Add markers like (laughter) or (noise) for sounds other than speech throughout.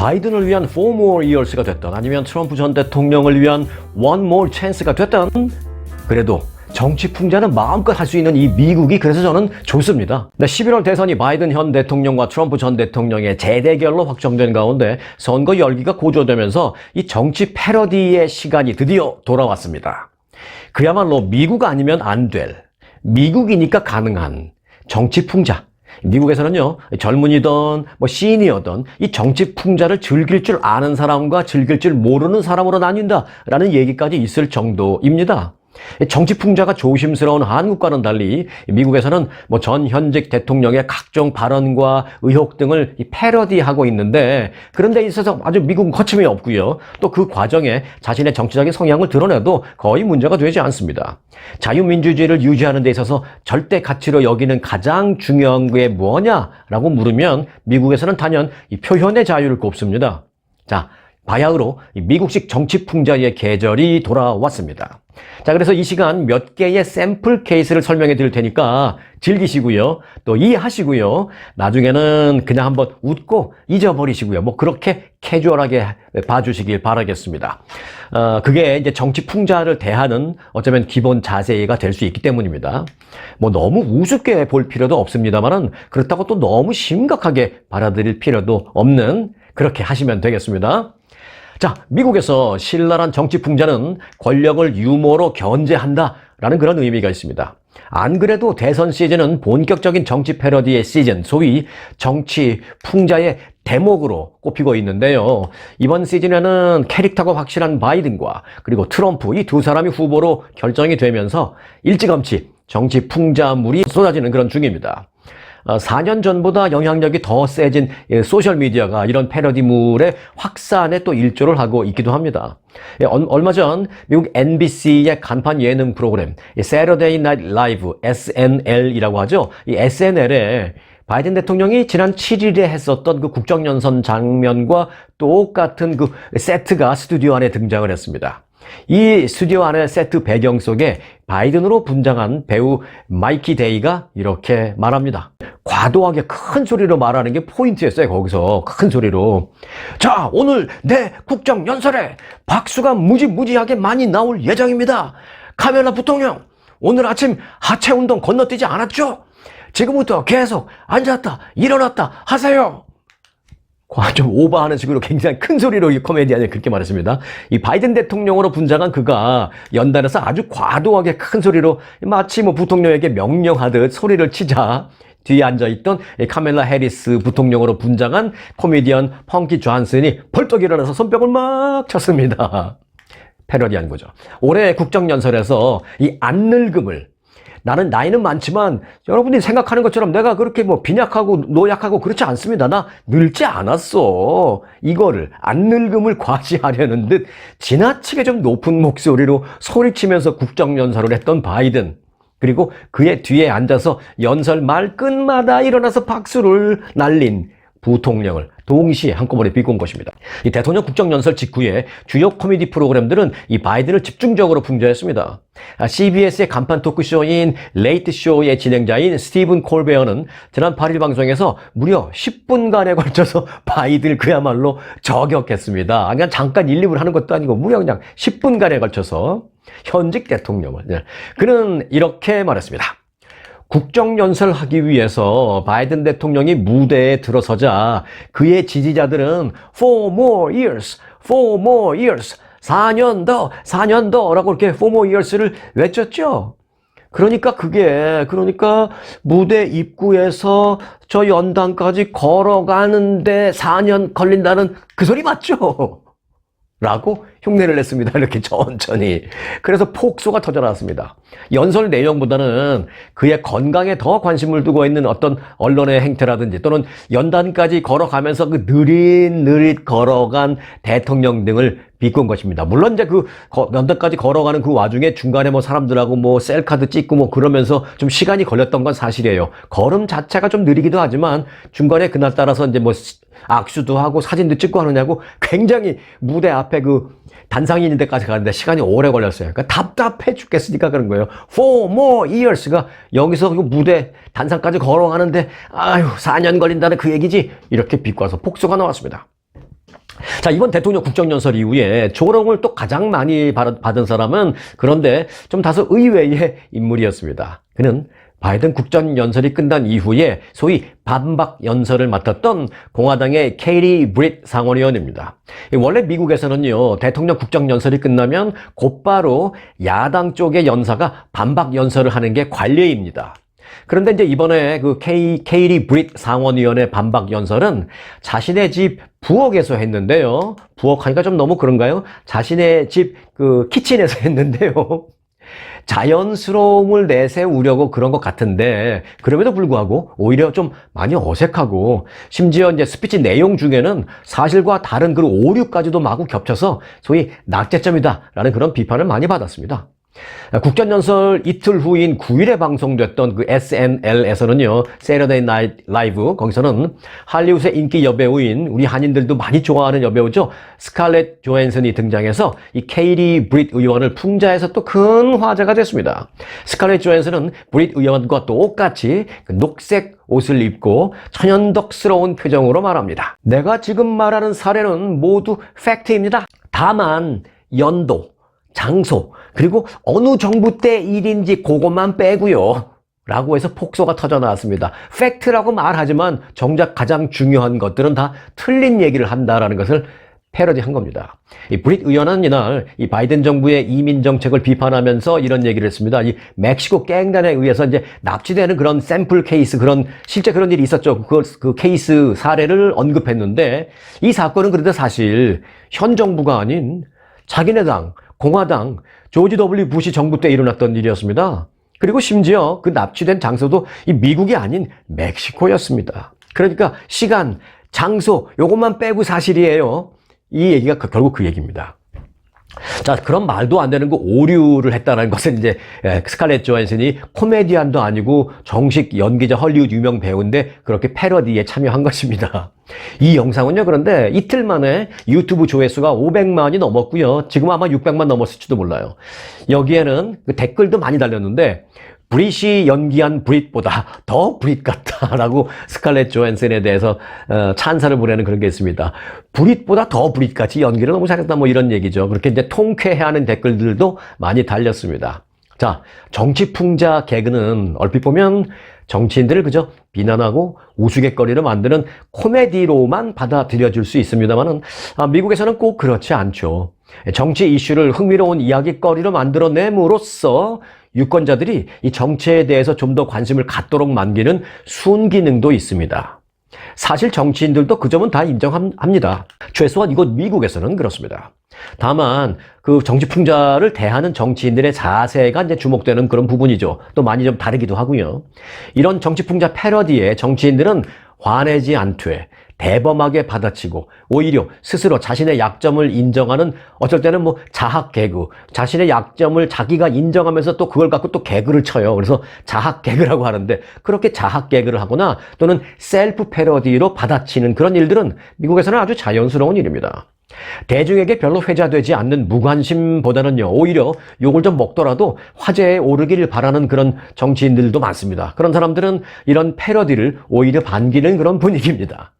바이든을 위한 4 more years가 됐던 아니면 트럼프 전 대통령을 위한 one more chance가 됐던 그래도 정치 풍자는 마음껏 할 수 있는 이 미국이 그래서 저는 좋습니다. 네, 11월 대선이 바이든 현 대통령과 트럼프 전 대통령의 재대결로 확정된 가운데 선거 열기가 고조되면서 이 정치 패러디의 시간이 드디어 돌아왔습니다. 그야말로 미국 아니면 안 될, 미국이니까 가능한 정치 풍자. 미국에서는요, 젊은이든 뭐 시니어든 이 정치 풍자를 즐길 줄 아는 사람과 즐길 줄 모르는 사람으로 나뉜다라는 얘기까지 있을 정도입니다. 정치 풍자가 조심스러운 한국과는 달리 미국에서는 뭐 전 현직 대통령의 각종 발언과 의혹 등을 이 패러디하고 있는데 그런 데 있어서 아주 미국은 거침이 없고요. 또 그 과정에 자신의 정치적인 성향을 드러내도 거의 문제가 되지 않습니다. 자유민주주의를 유지하는 데 있어서 절대 가치로 여기는 가장 중요한 게 뭐냐라고 물으면 미국에서는 단연 이 표현의 자유를 꼽습니다. 자, 바야흐로 이 미국식 정치 풍자의 계절이 돌아왔습니다. 자, 그래서 이 시간 몇 개의 샘플 케이스를 설명해 드릴 테니까 즐기시고요. 또 이해하시고요. 나중에는 그냥 한번 웃고 잊어버리시고요. 뭐 그렇게 캐주얼하게 봐주시길 바라겠습니다. 어, 그게 이제 정치 풍자를 대하는 어쩌면 기본 자세가 될 수 있기 때문입니다. 뭐 너무 우습게 볼 필요도 없습니다만은 그렇다고 또 너무 심각하게 받아들일 필요도 없는 그렇게 하시면 되겠습니다. 자, 미국에서 신랄한 정치 풍자는 권력을 유머로 견제한다라는 그런 의미가 있습니다. 안 그래도 대선 시즌은 본격적인 정치 패러디의 시즌, 소위 정치 풍자의 대목으로 꼽히고 있는데요. 이번 시즌에는 캐릭터가 확실한 바이든과 그리고 트럼프 이 두 사람이 후보로 결정이 되면서 일찌감치 정치 풍자물이 쏟아지는 그런 중입니다. 어, 4년 전보다 영향력이 더 세진 예, 소셜미디어가 이런 패러디물의 확산에 또 일조를 하고 있기도 합니다. 예, 얼- 얼마 전 미국 NBC의 간판 예능 프로그램 이 Saturday Night Live SNL이라고 하죠. 이 SNL에 바이든 대통령이 지난 7일에 했었던 그 국정연선 장면과 똑같은 그 세트가 스튜디오 안에 등장을 했습니다. 이 스튜디오 안의 세트 배경 속에 바이든으로 분장한 배우 마이키 데이가 이렇게 말합니다. 과도하게 큰 소리로 말하는 게 포인트였어요, 거기서. 큰 소리로. 자, 오늘 내 국정 연설에 박수가 무지무지하게 많이 나올 예정입니다. 카멜라 부통령, 오늘 아침 하체 운동 건너뛰지 않았죠? 지금부터 계속 앉았다, 일어났다 하세요. 과- 좀 오버하는 식으로 굉장히 큰 소리로 이 코미디언이 그렇게 말했습니다. 이 바이든 대통령으로 분장한 그가 연단에서 아주 과도하게 큰 소리로 마치 뭐 부통령에게 명령하듯 소리를 치자 뒤에 앉아있던 이 카멜라 해리스 부통령으로 분장한 코미디언 펑키 존슨이 벌떡 일어나서 손뼉을 막 쳤습니다. 패러디한 거죠. 올해 국정연설에서 이 안 늙음을 나는 나이는 많지만 여러분이 생각하는 것처럼 내가 그렇게 뭐 빈약하고 노약하고 그렇지 않습니다. 나 늙지 않았어. 이거를 안 늙음을 과시하려는 듯 지나치게 좀 높은 목소리로 소리치면서 국정연설을 했던 바이든. 그리고 그의 뒤에 앉아서 연설 말 끝마다 일어나서 박수를 날린 부통령을 동시에 한꺼번에 비꼰 것입니다. 이 대통령 국정연설 직후에 주요 코미디 프로그램들은 이 바이든을 집중적으로 풍자했습니다. 아, CBS의 간판 토크쇼인 레이트 쇼의 진행자인 스티븐 콜베어는 지난 8일 방송에서 무려 10분간에 걸쳐서 (laughs) 바이든을 그야말로 저격했습니다. 아, 그냥 잠깐 1, 2분 하는 것도 아니고 무려 그냥 10분간에 걸쳐서 현직 대통령을. 네. 그는 이렇게 말했습니다. 국정연설 하기 위해서 바이든 대통령이 무대에 들어서자 그의 지지자들은 four more years, four more years, 4년 더, 4년 더 라고 이렇게 four more years를 외쳤죠. 그러니까 그게, 그러니까 무대 입구에서 저 연단까지 걸어가는데 4년 걸린다는 그 소리 맞죠? 라고 흉내를 냈습니다. (laughs) 이렇게 천천히. 그래서 폭소가 터져나왔습니다. 연설 내용보다는 그의 건강에 더 관심을 두고 있는 어떤 언론의 행태라든지 또는 연단까지 걸어가면서 그 느릿느릿 걸어간 대통령 등을 비꼰 것입니다. 물론 이제 그 거- 연단까지 걸어가는 그 와중에 중간에 뭐 사람들하고 뭐 셀카도 찍고 뭐 그러면서 좀 시간이 걸렸던 건 사실이에요. 걸음 자체가 좀 느리기도 하지만 중간에 그날 따라서 이제 뭐 시- 악수도 하고 사진도 찍고 하느냐고 굉장히 무대 앞에 그 단상이 있는 데까지 가는데 시간이 오래 걸렸어요. 그러니까 답답해 죽겠으니까 그런 거예요. Four more years가 여기서 그 무대 단상까지 걸어가는데 아유 4년 걸린다는 그 얘기지 이렇게 비꼬아서 폭소가 나왔습니다. 자, 이번 대통령 국정연설 이후에 조롱을 또 가장 많이 받- 받은 사람은 그런데 좀 다소 의외의 인물이었습니다. 그는 바이든 국정연설이 끝난 이후에 소위 반박 연설을 맡았던 공화당의 케이리 브릿 상원의원입니다. 원래 미국에서는요, 대통령 국정연설이 끝나면 곧바로 야당 쪽의 연사가 반박 연설을 하는 게 관례입니다. 그런데 이제 이번에 그 케이, 케이리 브릿 상원의원의 반박 연설은 자신의 집 부엌에서 했는데요. 부엌 하니까 좀 너무 그런가요? 자신의 집 그 키친에서 (laughs) 했는데요. 자연스러움을 내세우려고 그런 것 같은데 그럼에도 불구하고 오히려 좀 많이 어색하고 심지어 이제 스피치 내용 중에는 사실과 다른 그 오류까지도 마구 겹쳐서 소위 낙제점이다라는 그런 비판을 많이 받았습니다. 국전연설 이틀 후인 9일에 방송됐던 그 SNL에서는요, Saturday Night Live, 거기서는 할리우드의 인기 여배우인 우리 한인들도 많이 좋아하는 여배우죠. 스칼렛 조앤슨이 등장해서 이 케이리 브릿 의원을 풍자해서 또 큰 화제가 됐습니다. 스칼렛 조앤슨은 브릿 의원과 똑같이 그 녹색 옷을 입고 천연덕스러운 표정으로 말합니다. 내가 지금 말하는 사례는 모두 팩트입니다. 다만 연도, 장소, 그리고 어느 정부 때 일인지 그것만 빼고요. 라고 해서 폭소가 터져 나왔습니다. 팩트라고 말하지만 정작 가장 중요한 것들은 다 틀린 얘기를 한다라는 것을 패러디 한 겁니다. 이 브릿 의원은 이날 이 바이든 정부의 이민 정책을 비판하면서 이런 얘기를 했습니다. 이 멕시코 갱단에 의해서 이제 납치되는 그런 샘플 케이스 그런 실제 그런 일이 있었죠. 그, 그 케이스 사례를 언급했는데 이 사건은 그런데 사실 현 정부가 아닌 자기네 당 공화당 조지 W 부시 정부 때 일어났던 일이었습니다. 그리고 심지어 그 납치된 장소도 이 미국이 아닌 멕시코였습니다. 그러니까 시간, 장소 요것만 빼고 사실이에요. 이 얘기가 그- 결국 그 얘기입니다. 자, 그런 말도 안 되는 그 오류를 했다는 것은 이제 예, 스칼렛 조한슨이 코미디언도 아니고 정식 연기자 헐리우드 유명 배우인데 그렇게 패러디에 참여한 것입니다. 이 영상은요, 그런데 이틀 만에 유튜브 조회수가 500만이 넘었고요. 지금 아마 600만 넘었을지도 몰라요. 여기에는 그 댓글도 많이 달렸는데 브릿이 연기한 브릿보다 더 브릿 같다라고 스칼렛 조앤슨에 대해서 어, 찬사를 보내는 그런 게 있습니다. 브릿보다 더 브릿같이 연기를 너무 잘했다 뭐 이런 얘기죠. 그렇게 이제 통쾌해하는 댓글들도 많이 달렸습니다. 자, 정치 풍자 개그는 얼핏 보면 정치인들을 그저 비난하고 우스갯거리를 만드는 코미디로만 받아들여질 수 있습니다만은 아, 미국에서는 꼭 그렇지 않죠. 정치 이슈를 흥미로운 이야기거리로 만들어냄으로써 유권자들이 이 정치에 대해서 좀 더 관심을 갖도록 만드는 순기능도 있습니다. 사실 정치인들도 그 점은 다 인정합니다. 최소한 이곳 미국에서는 그렇습니다. 다만 그 정치 풍자를 대하는 정치인들의 자세가 이제 주목되는 그런 부분이죠. 또 많이 좀 다르기도 하고요. 이런 정치 풍자 패러디에 정치인들은 화내지 않되 대범하게 받아치고 오히려 스스로 자신의 약점을 인정하는 어쩔 때는 뭐 자학 개그 자신의 약점을 자기가 인정하면서 또 그걸 갖고 또 개그를 쳐요. 그래서 자학 개그라고 하는데 그렇게 자학 개그를 하거나 또는 셀프 패러디로 받아치는 그런 일들은 미국에서는 아주 자연스러운 일입니다. 대중에게 별로 회자되지 않는 무관심보다는요, 오히려 욕을 좀 먹더라도 화제에 오르기를 바라는 그런 정치인들도 많습니다. 그런 사람들은 이런 패러디를 오히려 반기는 그런 분위기입니다.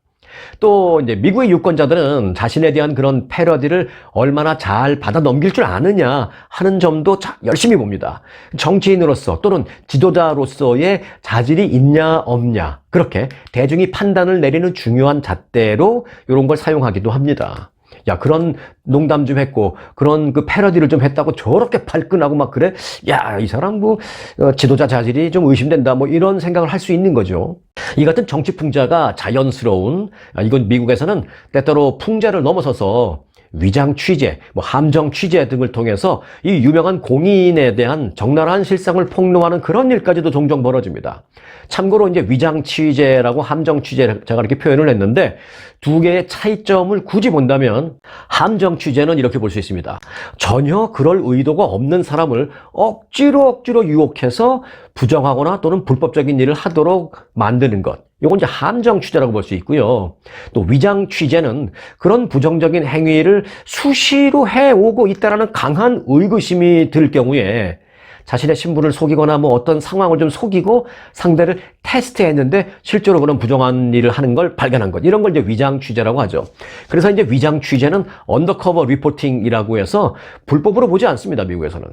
또 이제 미국의 유권자들은 자신에 대한 그런 패러디를 얼마나 잘 받아 넘길 줄 아느냐 하는 점도 자- 열심히 봅니다. 정치인으로서 또는 지도자로서의 자질이 있냐 없냐 그렇게 대중이 판단을 내리는 중요한 잣대로 이런 걸 사용하기도 합니다. 야 그런 농담 좀 했고 그런 그 패러디를 좀 했다고 저렇게 발끈하고 막 그래? 야 이 사람 뭐 어, 지도자 자질이 좀 의심된다 뭐 이런 생각을 할 수 있는 거죠. 이 같은 정치 풍자가 자연스러운 아, 이건 미국에서는 때때로 풍자를 넘어서서 위장 취재, 뭐 함정 취재 등을 통해서 이 유명한 공인에 대한 적나라한 실상을 폭로하는 그런 일까지도 종종 벌어집니다. 참고로 이제 위장 취재라고 함정 취재 제가 이렇게 표현을 했는데 두 개의 차이점을 굳이 본다면 함정 취재는 이렇게 볼 수 있습니다. 전혀 그럴 의도가 없는 사람을 억지로 억지로 유혹해서 부정하거나 또는 불법적인 일을 하도록 만드는 것. 이건 이제 함정 취재라고 볼 수 있고요. 또 위장 취재는 그런 부정적인 행위를 수시로 해오고 있다는 강한 의구심이 들 경우에 자신의 신분을 속이거나 뭐 어떤 상황을 좀 속이고 상대를 테스트했는데 실제로 그런 부정한 일을 하는 걸 발견한 것. 이런 걸 이제 위장 취재라고 하죠. 그래서 이제 위장 취재는 언더커버 리포팅이라고 해서 불법으로 보지 않습니다. 미국에서는.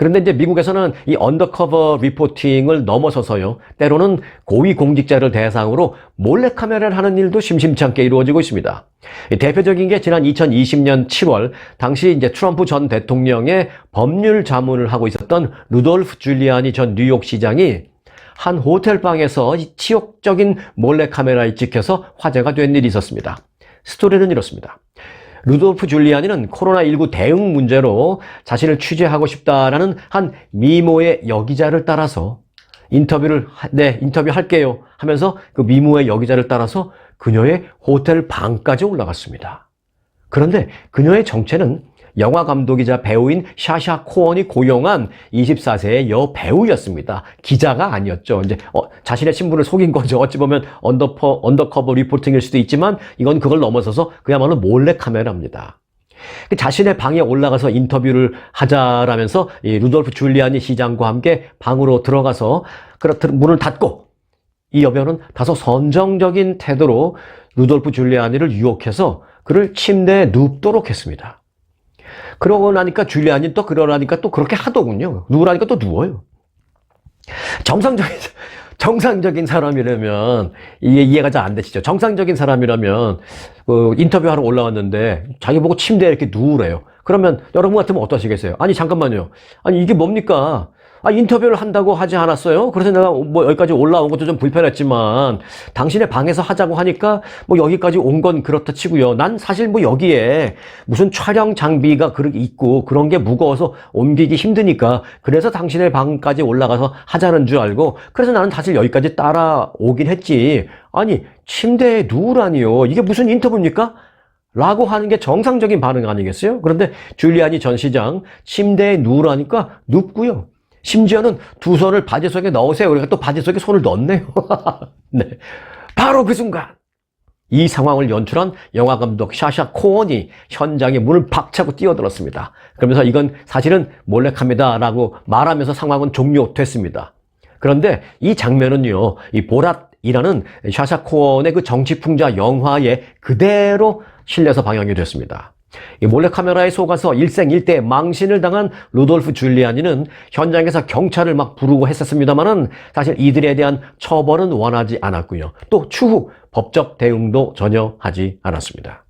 그런데 이제 미국에서는 이 언더커버 리포팅을 넘어서서요. 때로는 고위 공직자를 대상으로 몰래카메라를 하는 일도 심심치 않게 이루어지고 있습니다. 이 대표적인 게 지난 2020년 7월 당시 이제 트럼프 전 대통령의 법률 자문을 하고 있었던 루돌프 줄리아니 전 뉴욕 시장이 한 호텔 방에서 이 치욕적인 몰래카메라에 찍혀서 화제가 된 일이 있었습니다. 스토리는 이렇습니다. 루돌프 줄리아니는 코로나19 대응 문제로 자신을 취재하고 싶다라는 한 미모의 여기자를 따라서 인터뷰를, 하- 네, 인터뷰 할게요 하면서 그 미모의 여기자를 따라서 그녀의 호텔 방까지 올라갔습니다. 그런데 그녀의 정체는 영화 감독이자 배우인 샤샤 코언이 고용한 24세의 여 배우였습니다. 기자가 아니었죠. 이제 어, 자신의 신분을 속인 거죠. 어찌 보면 언더퍼, 언더커버 리포팅일 수도 있지만 이건 그걸 넘어서서 그야말로 몰래 카메라입니다. 그 자신의 방에 올라가서 인터뷰를 하자라면서 이 루돌프 줄리아니 시장과 함께 방으로 들어가서 그렇 문을 닫고 이 여배우는 다소 선정적인 태도로 루돌프 줄리아니를 유혹해서 그를 침대에 눕도록 했습니다. 그러고 나니까 줄리아니 또 그러라니까 또 그렇게 하더군요. 누우라니까 또 누워요. 정상적인 (laughs) 정상적인 사람이라면 이해 이해가 잘 안 되시죠. 정상적인 사람이라면 그 인터뷰하러 올라왔는데 자기 보고 침대에 이렇게 누우래요. 그러면 여러분 같으면 어떠시겠어요? 아니 잠깐만요. 아니 이게 뭡니까? 아 인터뷰를 한다고 하지 않았어요? 그래서 내가 뭐 여기까지 올라온 것도 좀 불편했지만 당신의 방에서 하자고 하니까 뭐 여기까지 온 건 그렇다 치고요. 난 사실 뭐 여기에 무슨 촬영 장비가 그렇게 있고 그런 게 무거워서 옮기기 힘드니까 그래서 당신의 방까지 올라가서 하자는 줄 알고 그래서 나는 사실 여기까지 따라오긴 했지. 아니 침대에 누우라니요. 이게 무슨 인터뷰입니까? 라고 하는 게 정상적인 반응 아니겠어요? 그런데 줄리아니 전 시장 침대에 누우라니까 눕고요. 심지어는 두 손을 바지 속에 넣으세요. 그러니까 또 바지 속에 손을 넣네요. (laughs) 네. 바로 그 순간 이 상황을 연출한 영화 감독 샤샤 코언이 현장에 문을 박차고 뛰어들었습니다. 그러면서 이건 사실은 몰래카메라라고 말하면서 상황은 종료됐습니다. 그런데 이 장면은요, 이 보랏이라는 샤샤 코언의 그 정치풍자 영화에 그대로 실려서 방영이 됐습니다. 이 몰래카메라에 속아서 일생일대 망신을 당한 루돌프 줄리아니는 현장에서 경찰을 막 부르고 했었습니다만은 사실 이들에 대한 처벌은 원하지 않았고요. 또 추후 법적 대응도 전혀 하지 않았습니다.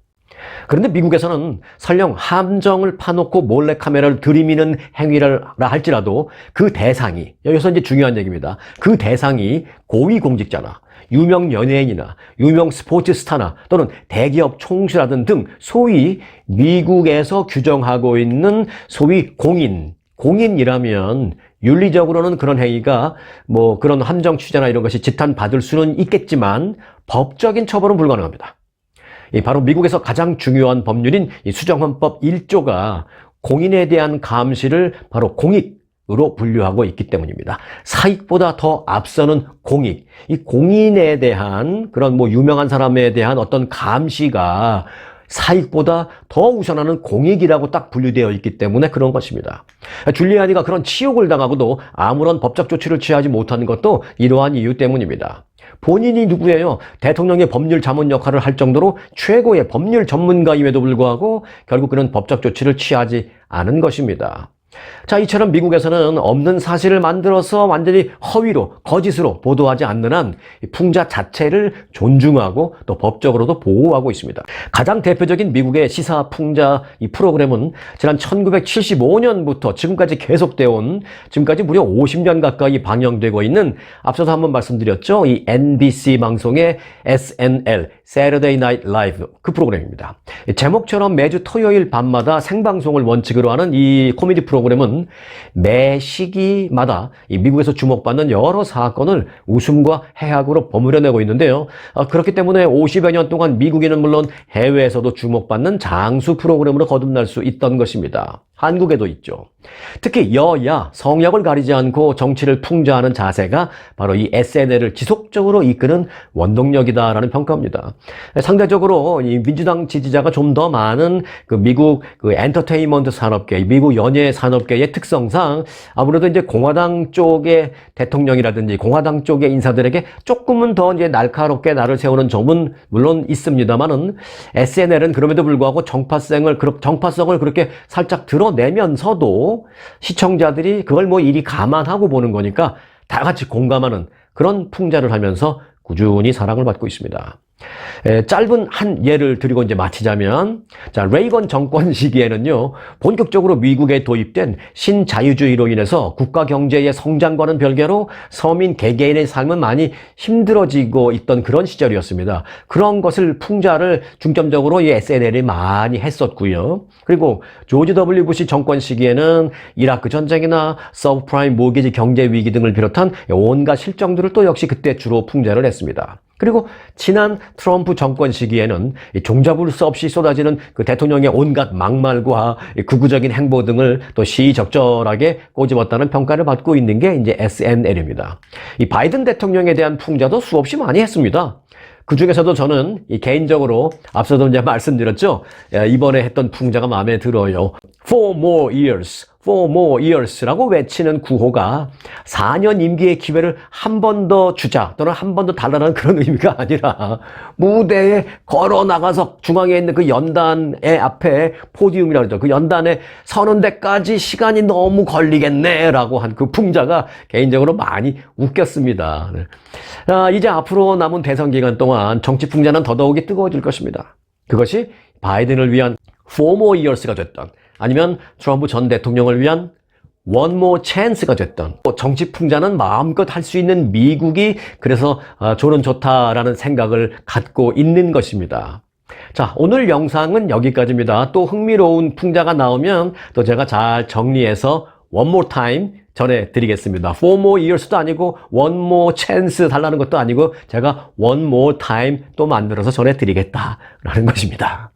그런데 미국에서는 설령 함정을 파놓고 몰래카메라를 들이미는 행위라 할지라도 그 대상이, 여기서 이제 중요한 얘기입니다. 그 대상이 고위공직자나 유명 연예인이나 유명 스포츠 스타나 또는 대기업 총수라든 등 소위 미국에서 규정하고 있는 소위 공인, 공인이라면 윤리적으로는 그런 행위가 뭐 그런 함정 취재나 이런 것이 지탄받을 수는 있겠지만 법적인 처벌은 불가능합니다. 이 바로 미국에서 가장 중요한 법률인 이 수정헌법 1조가 공인에 대한 감시를 바로 공익 으로 분류하고 있기 때문입니다. 사익보다 더 앞서는 공익. 이 공인에 대한 그런 뭐 유명한 사람에 대한 어떤 감시가 사익보다 더 우선하는 공익이라고 딱 분류되어 있기 때문에 그런 것입니다. 줄리아니가 그런 치욕을 당하고도 아무런 법적 조치를 취하지 못하는 것도 이러한 이유 때문입니다. 본인이 누구예요? 대통령의 법률 자문 역할을 할 정도로 최고의 법률 전문가임에도 불구하고 결국 그는 법적 조치를 취하지 않은 것입니다. 자, 이처럼 미국에서는 없는 사실을 만들어서 완전히 허위로, 거짓으로 보도하지 않는 한 풍자 자체를 존중하고 또 법적으로도 보호하고 있습니다. 가장 대표적인 미국의 시사 풍자 이 프로그램은 지난 1975년부터 지금까지 계속되어 온 지금까지 무려 50년 가까이 방영되고 있는 앞서서 한번 말씀드렸죠. 이 NBC 방송의 SNL, Saturday Night Live 그 프로그램입니다. 제목처럼 매주 토요일 밤마다 생방송을 원칙으로 하는 이 코미디 프로그램 은 매 시기마다 이 미국에서 주목받는 여러 사건을 웃음과 해학으로 버무려내고 있는데요. 아, 그렇기 때문에 50여 년 동안 미국인은 물론 해외에서도 주목받는 장수 프로그램으로 거듭날 수 있던 것입니다. 한국에도 있죠. 특히 여야, 성역을 가리지 않고 정치를 풍자하는 자세가 바로 이 SNL을 지속적으로 이끄는 원동력이다라는 평가입니다. 상대적으로 이 민주당 지지자가 좀 더 많은 그 미국 그 엔터테인먼트 산업계, 미국 연예 산업계의 특성상 아무래도 이제 공화당 쪽의 대통령이라든지 공화당 쪽의 인사들에게 조금은 더 이제 날카롭게 나를 세우는 점은 물론 있습니다만은 SNL은 그럼에도 불구하고 정파성을 정파성을 그렇게 살짝 드러내면서도 시청자들이 그걸 뭐 이리 감안하고 보는 거니까 다 같이 공감하는 그런 풍자를 하면서 꾸준히 사랑을 받고 있습니다. 에, 짧은 한 예를 드리고 이제 마치자면, 자, 레이건 정권 (laughs) 시기에는요, 본격적으로 미국에 도입된 신자유주의로 인해서 국가 경제의 성장과는 별개로 서민 개개인의 삶은 많이 힘들어지고 있던 그런 시절이었습니다. 그런 것을 풍자를 중점적으로 이 SNL이 많이 했었고요. 그리고 조지 W 부시 정권 시기에는 이라크 전쟁이나 서브프라임 모기지 경제 위기 등을 비롯한 온갖 실정들을 또 역시 그때 주로 풍자를 했습니다. 그리고 지난 트럼프 정권 시기에는 이 종잡을 수 없이 쏟아지는 그 대통령의 온갖 막말과 이 극우적인 행보 등을 또 시적절하게 꼬집었다는 평가를 받고 있는 게 이제 SNL입니다. 이 바이든 대통령에 대한 풍자도 수없이 많이 했습니다. 그 중에서도 저는 이 개인적으로 앞서도 이제 말씀드렸죠. 예, 이번에 했던 풍자가 마음에 들어요. Four more years, four more years라고 외치는 구호가 4년 임기의 기회를 한 번 더 주자 또는 한 번 더 달라는 그런 의미가 아니라 무대에 걸어 나가서 중앙에 있는 그 연단의 앞에 포디움이라고 그러죠. 그 연단에 서는 데까지 시간이 너무 걸리겠네라고 한 그 풍자가 개인적으로 많이 웃겼습니다. 네. 아, 이제 앞으로 남은 대선 기간 동안 정치 풍자는 더더욱이 뜨거워질 것입니다. 그것이 바이든을 위한 four more years가 됐던 아니면 트럼프 전 대통령을 위한 more chance가 됐던 또 정치 풍자는 마음껏 할 수 있는 미국이 그래서 아, 좋은 좋다라는 생각을 갖고 있는 것입니다. 자, 오늘 영상은 여기까지입니다. 또 흥미로운 풍자가 나오면 또 제가 잘 정리해서 one more time 전해드리겠습니다. four more years도 아니고 one more chance 달라는 것도 아니고 제가 one more time 또 만들어서 전해드리겠다라는 것입니다.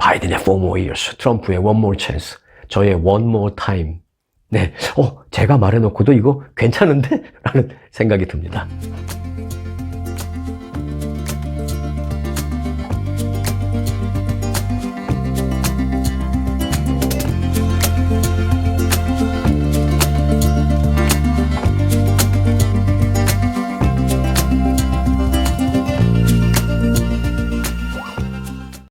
바이든의 four more years, 트럼프의 one more chance, 저의 one more time. 네, 어, 제가 말해놓고도 이거 괜찮은데? 라는 생각이 듭니다.